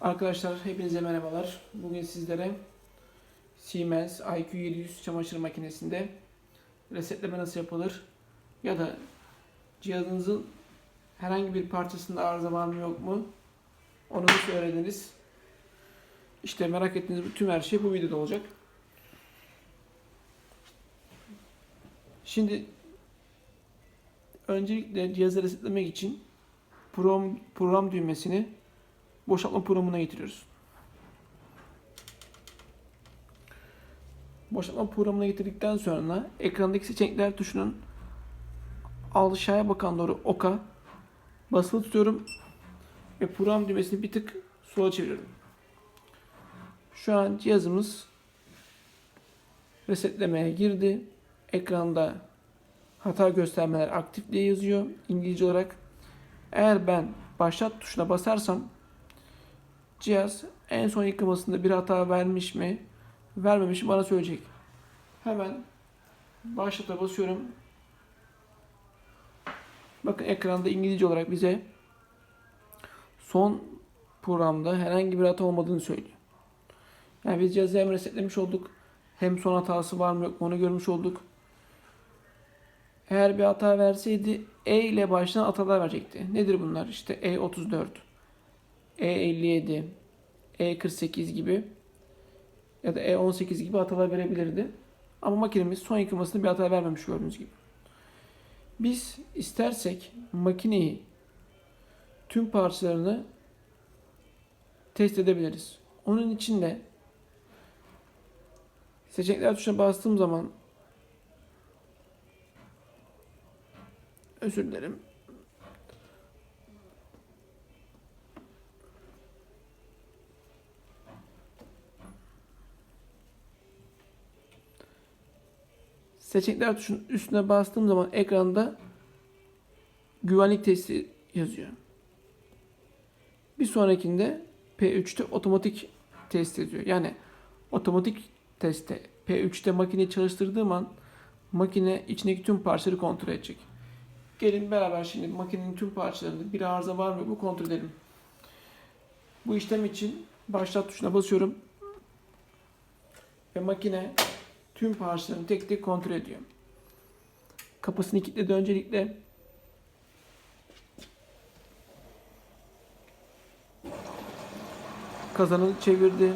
Arkadaşlar hepinize merhabalar. Bugün sizlere Siemens IQ700 çamaşır makinesinde resetleme nasıl yapılır ya da cihazınızın herhangi bir parçasında arıza var mı yok mu onu nasıl öğreniriz. İşte merak ettiğiniz tüm her şey bu videoda olacak. Şimdi öncelikle cihazı resetlemek için program, program düğmesini boşaltma programına getiriyoruz. Boşaltma programına getirdikten sonra ekrandaki seçenekler tuşunun aşağıya bakan doğru oka basılı tutuyorum ve program düğmesini bir tık sola çeviriyorum. Şu an cihazımız resetlemeye girdi. Ekranda hata göstermeler aktif diye yazıyor İngilizce olarak. Eğer ben başlat tuşuna basarsam cihaz en son yıkamasında bir hata vermiş mi, vermemiş mi bana söyleyecek. Hemen başlata basıyorum. Bakın ekranda İngilizce olarak bize son programda herhangi bir hata olmadığını söylüyor. Yani biz cihazı hem resetlemiş olduk, hem son hatası var mı yok mu onu görmüş olduk. Eğer bir hata verseydi E ile başlayan hatalar verecekti. Nedir bunlar? İşte E34, E57, E48 gibi ya da E18 gibi hatalar verebilirdi. Ama makinemiz son yıkamasında bir hata vermemiş gördüğünüz gibi. Biz istersek makineyi tüm parçalarını test edebiliriz. Onun için de seçenekler tuşuna bastığım zaman özür dilerim. Seçenekler tuşunun üstüne bastığım zaman ekranda güvenlik testi yazıyor. Bir sonrakinde P3'te otomatik test ediyor. Yani otomatik testte P3'te makineyi çalıştırdığım an makine içindeki tüm parçaları kontrol edecek. Gelin beraber şimdi makinenin tüm parçalarında bir arıza var mı bu kontrol edelim. Bu işlem için başlat tuşuna basıyorum. Ve makine tüm parçalarını tek tek kontrol ediyor. Kapısını kilitledi öncelikle. Kazanı çevirdi.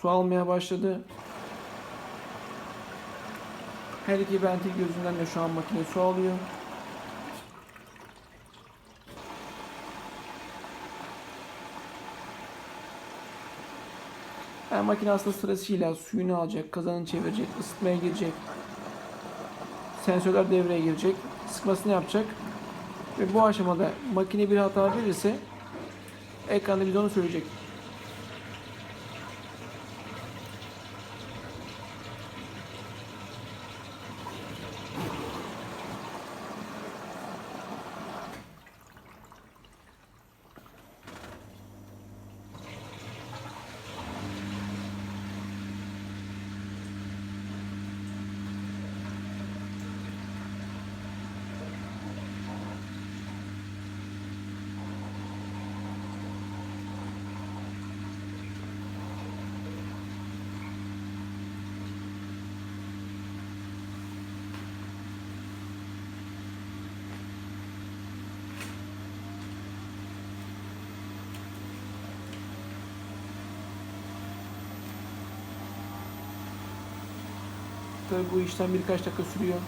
Su almaya başladı. Her iki ventil gözünden de şu an makine su alıyor. Yani makine aslında sırasıyla suyunu alacak, kazanını çevirecek, ısıtmaya girecek. Sensörler devreye girecek, sıkmasını yapacak. Ve bu aşamada makine bir hata verirse ekranda bize onu söyleyecek. Tabii bu işlem birkaç dakika sürüyor.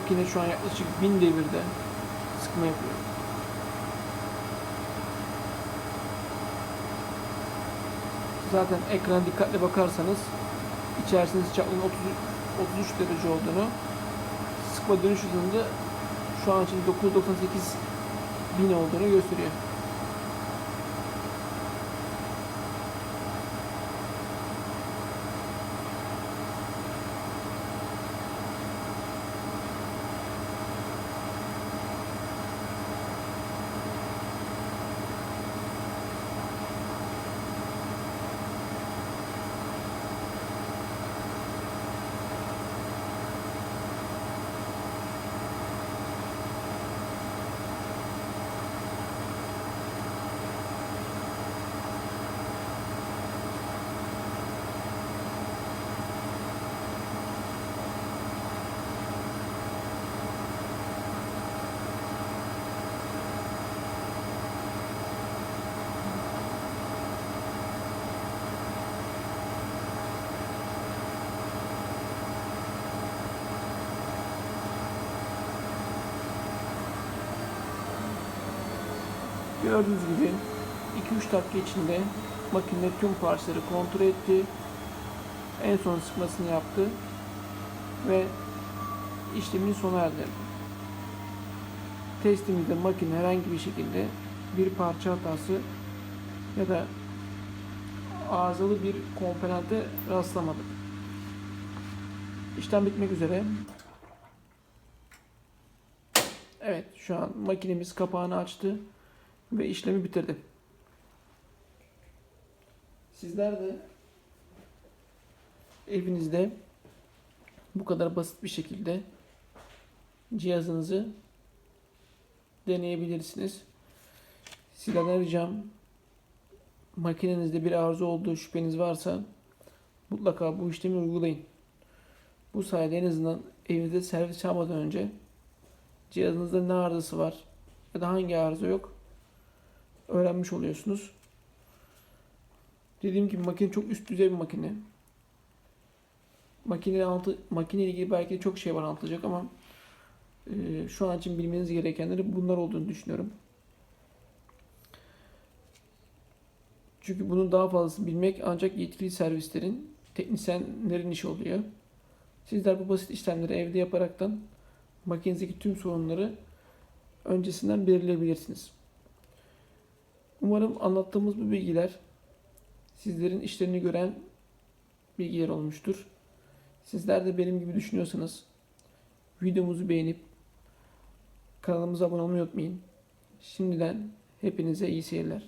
Makine şu an yaklaşık 1000 devirde sıkma yapıyor. Zaten ekrana dikkatli bakarsanız içerisinde sıcaklığın 30, 33 derece olduğunu sıkma dönüş hızında şu an için 998 bin olduğunu gösteriyor. Gördüğünüz gibi 2-3 dakika içinde makine tüm parçaları kontrol etti. En son sıkmasını yaptı ve işlemini sona erdirdi. Testimizde makine herhangi bir şekilde bir parça hatası ya da arızalı bir komponente rastlamadık. İşlem bitmek üzere. Evet şu an makinemiz kapağını açtı ve işlemi bitirdi. Sizler de evinizde bu kadar basit bir şekilde cihazınızı deneyebilirsiniz. Sizlerden ricam makinenizde bir arıza olduğu şüpheniz varsa mutlaka bu işlemi uygulayın. Bu sayede en azından evinizde servis yapmadan önce cihazınızda ne arızası var ya da hangi arıza yok öğrenmiş oluyorsunuz. Dediğim gibi makine çok üst düzey bir makine. Makine altı makine ile ilgili belki çok şey var anlatacak ama e, şu an için bilmeniz gerekenleri bunlar olduğunu düşünüyorum. Çünkü bunun daha fazlasını bilmek ancak yetkili servislerin, teknisyenlerin işi oluyor. Sizler bu basit işlemleri evde yaparaktan makinenizdeki tüm sorunları öncesinden belirleyebilirsiniz. Umarım anlattığımız bu bilgiler sizlerin işlerini gören bilgiler olmuştur. Sizler de benim gibi düşünüyorsanız videomuzu beğenip kanalımıza abone olmayı unutmayın. Şimdiden hepinize iyi seyirler.